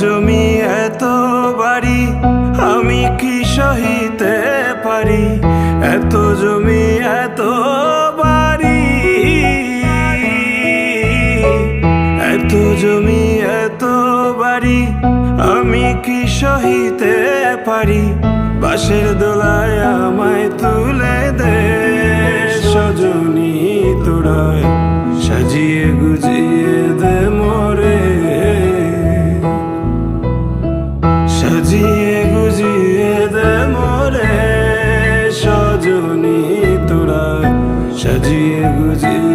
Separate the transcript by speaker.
Speaker 1: জমি এত বাড়ি, আমি কি সহিতে পারি? এত জমি, এত বাড়ি, এত জমি, এত বাড়ি, আমি কি সহিতে পারি? বাসের দোলায় আমায় তুলে দে সজনী সজনী তোরা সাজিয়ে গুজিয়ে